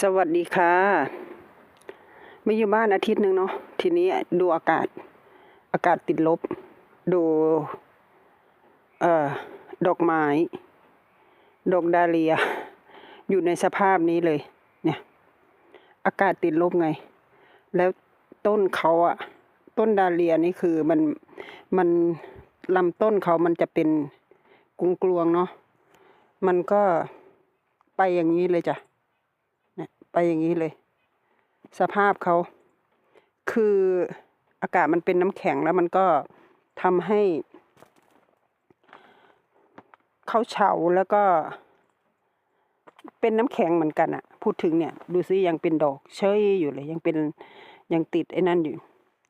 สวัสดีค่ะ ไม่อยู่บ้านอาทิตย์หนึ่งเนาะทีนี้ดูอากาศ อากาศติดลบ ดูเอ่อดอกไม้ ดอกดาเลีย อยู่ในสภาพนี้เลย เนี่ย อากาศติดลบไง แล้วต้นเขาอะต้นดาเลียนี่คือมันมันลำต้นเขามันจะเป็นกุงกลวงเนาะมันก็ไปอย่างนี้เลยจ้ะ อย่างนี้เลย สภาพเขา คืออากาศมันเป็นน้ำแข็งแล้วมันก็ทำให้เขาเฉาแล้วก็เป็นน้ำแข็งเหมือนกันอะพูดถึงเนี่ย ดูซิยังเป็นดอกเชยอยู่เลย ยังเป็นยังติดไอ้นั่นอยู่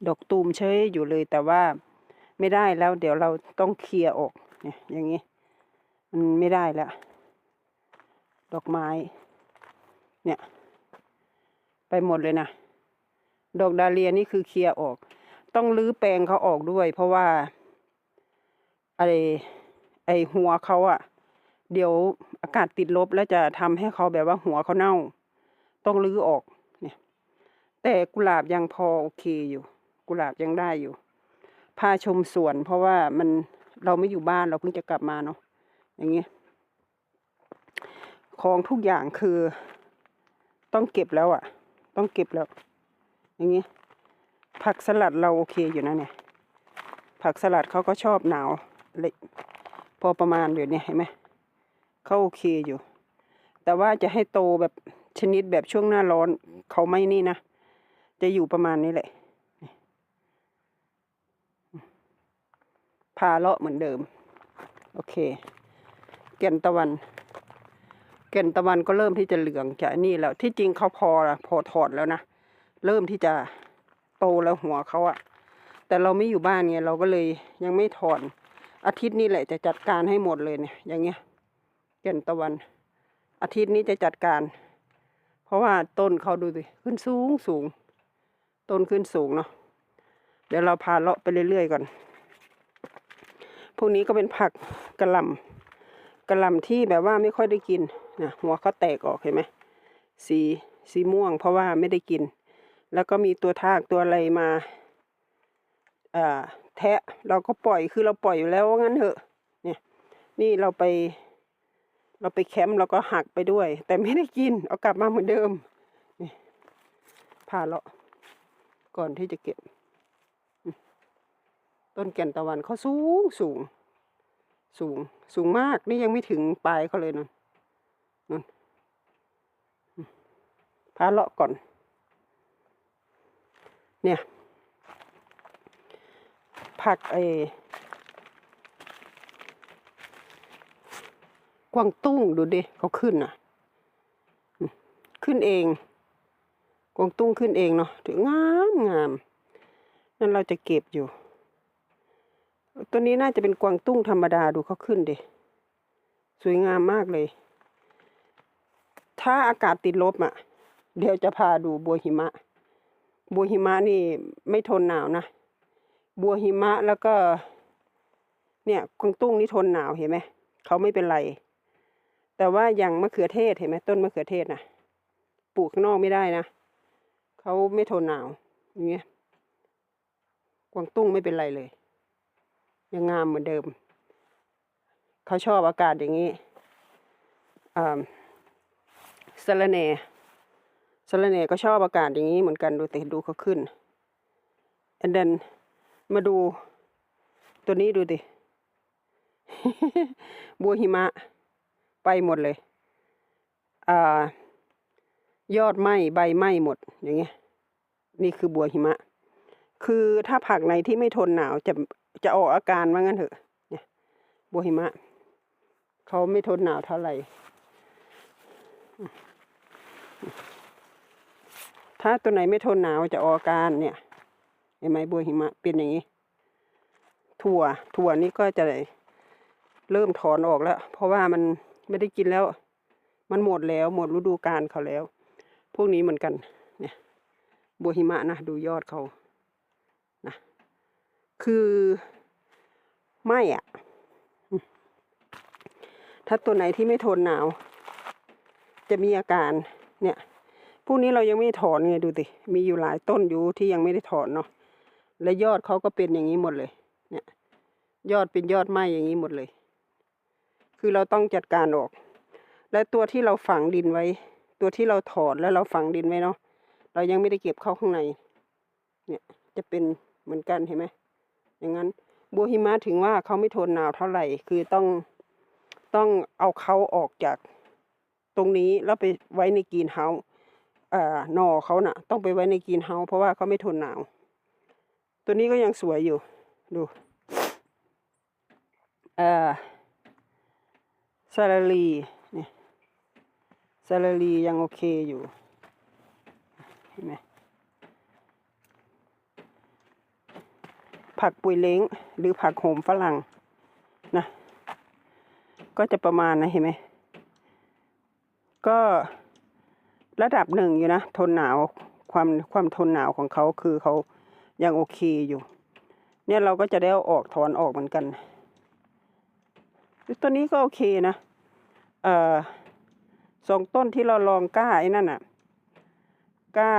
ดอกตูมเชยอยู่เลย แต่ว่าไม่ได้แล้ว เดี๋ยวเราต้องเคลียร์ออก เนี่ย อย่างนี้มันไม่ได้แล้ว ดอกไม้ เนี่ย ไปหมดเลยนะ ดอกดาเลียนี่คือเคลียร์ออก ต้องรื้อแปลงเขาออกด้วย เพราะว่าไอไอหัวเขาอะเดี๋ยวอากาศติดลบแล้วจะทำให้เขาแบบว่าหัวเขาเน่า ต้องรื้อออกเนี่ย แต่กุหลาบยังพอโอเคอยู่ กุหลาบยังได้อยู่ พาชมสวน เพราะว่ามันเราไม่อยู่บ้านเราเพิ่งจะกลับมาเนาะอย่างเงี้ยของทุกอย่างคือต้องเก็บแล้วอะ่ะ ต้องเก็บแล้ว อย่างนี้ ผักสลัดเราโอเคอยู่นะเนี่ย ผักสลัดเขาก็ชอบหนาวเลยพอประมาณอยู่เนี่ยเห็นไหมเขาโอเคอยู่ แต่ว่าจะให้โตแบบชนิดแบบช่วงหน้าร้อนเขาไม่นี่นะ จะอยู่ประมาณนี้แหละพาเลาะเหมือนเดิม โอเคแก่นตะวัน แก่นตะวันก็เริ่มที่จะเหลืองจากนี่แล้ว ที่จริงเขาพอละพอถอดแล้วนะเริ่มที่จะโตแล้วหัวเขาอะแต่เราไม่อยู่บ้านไงเราก็เลยยังไม่ถอนอาทิตย์นี้แหละจะจัดการให้หมดเลยเนี่ย อย่างเงี้ยแก่นตะวัน อาทิตย์นี้จะจัดการ เพราะว่าต้นเขาดูสิขึ้นสูงสูง ต้นขึ้นสูงเนาะเดี๋ยวเราพาเลาะไปเรื่อยๆก่อน พวกนี้ก็เป็นผักกระหล่ำกระหล่ำที่แบบว่าไม่ค่อยได้กิน นะหัวเขาแตกออกเห็นไหมสีสีม่วงเพราะว่าไม่ได้กิน แล้วก็มีตัวทากตัวอะไรมาแทะเราก็ปล่อยคือเราปล่อยอยู่แล้วว่างั้นเถอะเนี่ยนี่เราไป เราไปแคมป์เราก็หักไปด้วย แต่ไม่ได้กิน เอากลับมาเหมือนเดิมนี่พาเลาะก่อนที่จะเก็บ ต้นแก่นตะวันเขาสูงสูง สูงสูงมากนี่ยังไม่ถึงปลายเขาเลยนน นนอืมพาเลาะก่อน เนี่ย ผักไอ้กวางตุ้งดูดิเขาขึ้นอะ ขึ้นเอง กวางตุ้งขึ้นเองเนาะถืองามงามนั่นเราจะเก็บอยู่ ตัวนี้น่าจะเป็นกวางตุ้งธรรมดาดูเขาขึ้นดิสวยงามมากเลย ถ้าอากาศติดลบอะ เดี๋ยวจะพาดูบัวหิมะ บัวหิมะนี่ไม่ทนหนาวนะ บัวหิมะแล้วก็ เนี่ยกวางตุ้งนี่ทนหนาวเห็นไหมเขาไม่เป็นไร แต่ว่าอย่างมะเขือเทศเห็นไหมต้นมะเขือเทศนะปลูกข้างนอกไม่ได้นะเขาไม่ทนหนาวอย่างเงี้ยกวางตุ้งไม่เป็นไรเลย ยังงามเหมือนเดิม เขาชอบอากาศอย่างนี้อ่า สะระแหน่สะระแหน่ก็ชอบอากาศอย่างนี้เหมือนกันดูแต่ดูเขาขึ้นอันเดนมาดู ตัวนี้ดูดิ บัวหิมะ ไปหมดเลย อ่า ยอดไหมใบไหมหมด อย่างเงี้ย นี่คือบัวหิมะ คือถ้าผักไหนที่ไม่ทนหนาวจะจะออกอาการว่างั้นเถอะ เนี่ย บัวหิมะ เขาไม่ทนหนาวเท่าไหร่ ถ้าตัวไหนไม่ทนหนาวจะออกาการเนี่ยเห็นไหมบัวหิมะเป็นอย่างนี้ ถั่ว ถั่วนี่ก็จะเริ่มถอนออกแล้ว เพราะว่ามันไม่ได้กินแล้ว มันหมดแล้วหมดฤดูกาลเขาแล้ว พวกนี้เหมือนกัน เนี่ย บัวหิมะนะดูยอดเขานะคือไม่อะถ้าตัวไหนที่ไม่ทนหนาว จะมีอาการ เนี่ยพวกนี้เรายังไม่ถอนไงดูสิมีอยู่หลายต้นอยู่ที่ยังไม่ได้ถอนเนาะและยอดเขาก็เป็นอย่างนี้หมดเลย เนี่ย ยอดเป็นยอดไม้อย่างนี้หมดเลย คือเราต้องจัดการออก และตัวที่เราฝังดินไว้ ตัวที่เราถอนแล้วเราฝังดินไว้เนาะเรายังไม่ได้เก็บเข้าข้างใน เนี่ยจะเป็นเหมือนกันเห็นไหมอย่างนั้นบัวหิมะถึงว่าเขาไม่ทนหนาวเท่าไหร่ คือต้องต้องเอาเขาออกจาก ตรงนี้แล้วไปไว้ในกรีนเฮาส์อ่าหน่อเขาน่ะ ต้องไปไว้ในกรีนเฮาเพราะว่าเขาไม่ทนหนาว ตัวนี้ก็ยังสวยอยู่ ดูอ่าซาลารีเนี่ยซาลารียังโอเคอยู่ เห็นไหมผักปุยเล้งหรือผักโหมฝรั่งนะ ก็จะประมาณนะเห็นไหม ก็ระดับหนึ่งอยู่นะ ทนหนาวความความทนหนาวของเขาคือเขายังโอเคอยู่ เนี่ยเราก็จะได้เอาออกถอนออกเหมือนกันตัวนี้ก็โอเคนะเอ่อสองต้นที่เราลองก้าไอ้นั่นอะก้า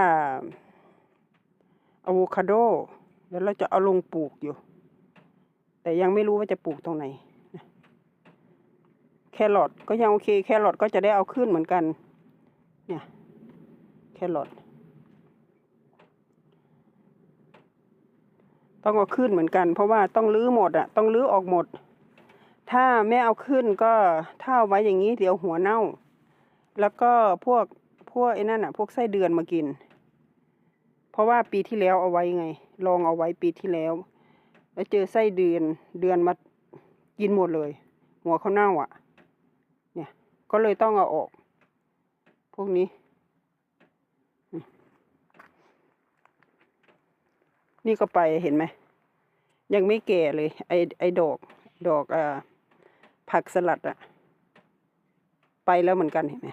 อะโวคาโด เดี๋ยวเราจะเอาลงปลูกอยู่ แต่ยังไม่รู้ว่าจะปลูกตรงไหนน ครอทก็ยังโอเคแครอทก็จะได้เอาขึ้นเหมือนกัน เนี่ยแครอทต้องเอาขึ้นเหมือนกัน เพราะว่าต้องรื้อหมดอะต้องรื้อออกหมด ถ้าไม่เอาขึ้นก็ถ้าเอาไว้อย่างนี้เดี๋ยวหัวเน่า แล้วก็พวกพวกไอ้นั่นอะพวกไส้เดือนมากิน เพราะว่าปีที่แล้วเอาไว้ไง ลองเอาไว้ปีที่แล้ว แล้วเจอไส้เดือนเดือนมากินหมดเลย หัวเขาเน่าอะเนี่ย ก็เลยต้องเอาออก พวกนี้ นี่ก็ไปเห็นไหม ยังไม่แก่เลย ไอไอดอก ดอกอ่าผักสลัดอะไปแล้วเหมือนกันเห็นไหม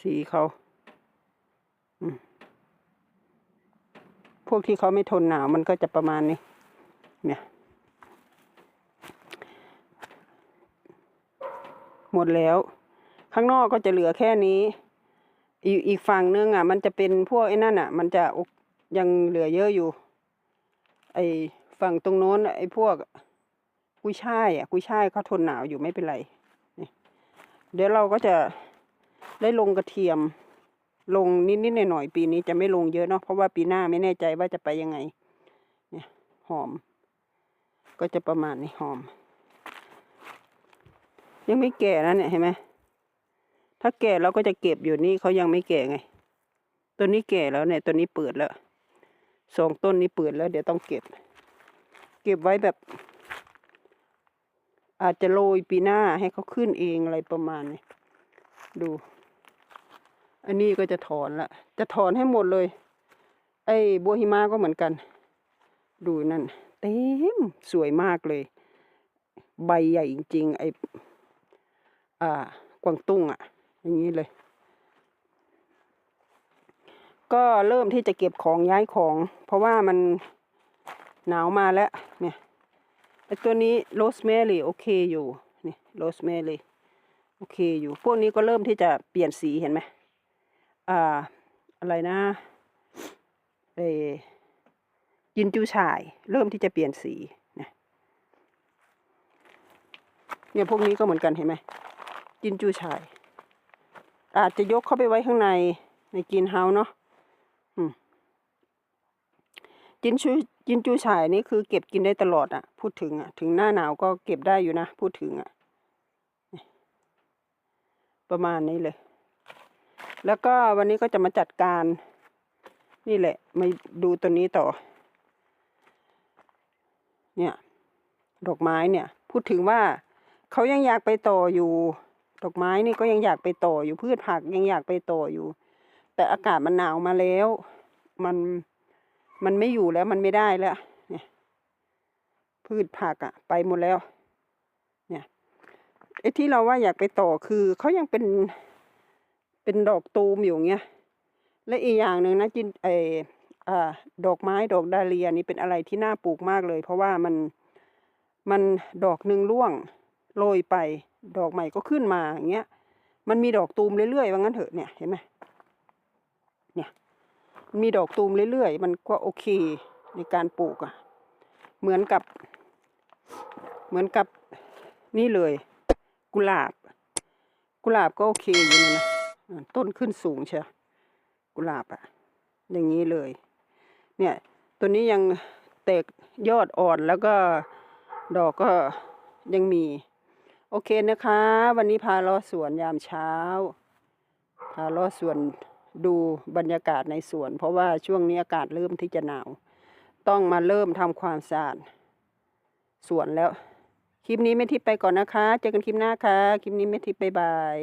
สีเขาพวกที่เขาไม่ทนหนาวมันก็จะประมาณนี้ เนี่ย หมดแล้ว ข้างนอกก็จะเหลือแค่นี้ อีกอีกฝั่งนึงอะ มันจะเป็นพวกไอ้นั่นอะ มันจะยังเหลือเยอะอยู่ ไอ้ฝั่งตรงโน้นไอ้พวกกุ้ยช่ายอะกุ้ยช่ายเขาทนหนาวอยู่ไม่เป็นไรนี่เดี๋ยวเราก็จะได้ลงกระเทียม ลงนิดๆหน่อยๆปีนี้จะไม่ลงเยอะเนาะเพราะว่าปีหน้าไม่แน่ใจว่าจะไปยังไง เนี่ยหอม ก็จะประมาณนี้หอม ยังไม่แก่นะเนี่ยเห็นไหมถ้าแก่เราก็จะเก็บอยู่นี่เขายังไม่แก่ไงตัวนี้แก่แล้วเนี่ยตัวนี้เปิดแล้วสองต้นนี้เปิดแล้ว เดี๋ยวต้องเก็บ เก็บไว้แบบ อาจจะโรยปีหน้าให้เขาขึ้นเองอะไรประมาณนี้ดู อันนี้ก็จะถอนละ จะถอนให้หมดเลย ไอ้บัวหิมะก็เหมือนกัน ดูนั่น เต็มสวยมากเลย ใบใหญ่จริง ๆ ไอ้ อ่ากวางตุ้งอะ่ะ อย่างนี้เลย ก็เริ่มที่จะเก็บของย้ายของ เพราะว่ามันหนาวมาแล้ว เนี่ยไอตัวนี้โรสแมรี่โอเคอยู่นี่โรสแมรี่โอเคอยู่ พวกนี้ก็เริ่มที่จะเปลี่ยนสีเห็นไหมอ่า อะไรนะเอยินจูชาย เริ่มที่จะเปลี่ยนสีเนี่ยพวกนี้ก็เหมือนกันเห็นไหม ยินจูชาย อาจจะยกเข้าไปไว้ข้างในในกินเฮาเนาะจินชูจินจูฉายนี่คือเก็บกินได้ตลอดอะพูดถึงอะถึงหน้าหนาวก็เก็บได้อยู่นะ พูดถึงอะ ประมาณนี้เลย แล้วก็วันนี้ก็จะมาจัดการ นี่แหละ มาดูตัวนี้ต่อ เนี่ย ดอกไม้เนี่ย พูดถึงว่าเขายังอยากไปต่ออยู่ ดอกไม้นี่ก็ยังอยากไปต่ออยู่พืชผักยังอยากไปต่ออยู่ แต่อากาศมันหนาวมาแล้ว มันมันไม่อยู่แล้วมันไม่ได้แล้ว เนี่ย พืชผักอะไปหมดแล้ว เนี่ยไอ้ที่เราว่าอยากไปต่อคือเขายังเป็นเป็นดอกตูมอยู่เงี้ยและอีกอย่างหนึ่งนะจินไออ่าดอกไม้ดอกดาเลียนี่เป็นอะไรที่น่าปลูกมากเลย เพราะว่ามันมันดอกหนึ่งร่วงโรยไป ดอกใหม่ก็ขึ้นมาอย่างเงี้ย มันมีดอกตูมเรื่อยๆว่างั้นเถอะเนี่ยเห็นไหมเนี่ยมีดอกตูมเรื่อยๆ มันก็โอเคในการปลูกอะ่ะ เหมือนกับ เหมือนกับนี่เลย กุหลาบ กุหลาบก็โอเคอยู่นะ ต้นขึ้นสูงเชียวกุหลาบอะ่ะ อย่างนี้เลย เนี่ยตัวนี้ยังแตกยอดอ่อนแล้วก็ดอกก็ยังมี โอเคนะคะ วันนี้พาลาะสวนยามเช้า พาลาะสวนดูบรรยากาศในสวน เพราะว่าช่วงนี้อากาศเริ่มที่จะหนาว ต้องมาเริ่มทำความสะอาดสวนแล้ว คลิปนี้ไม่ทิพย์ไปก่อนนะคะ เจอกันคลิปหน้าค่ะ คลิปนี้ไม่ทิพย์บายบาย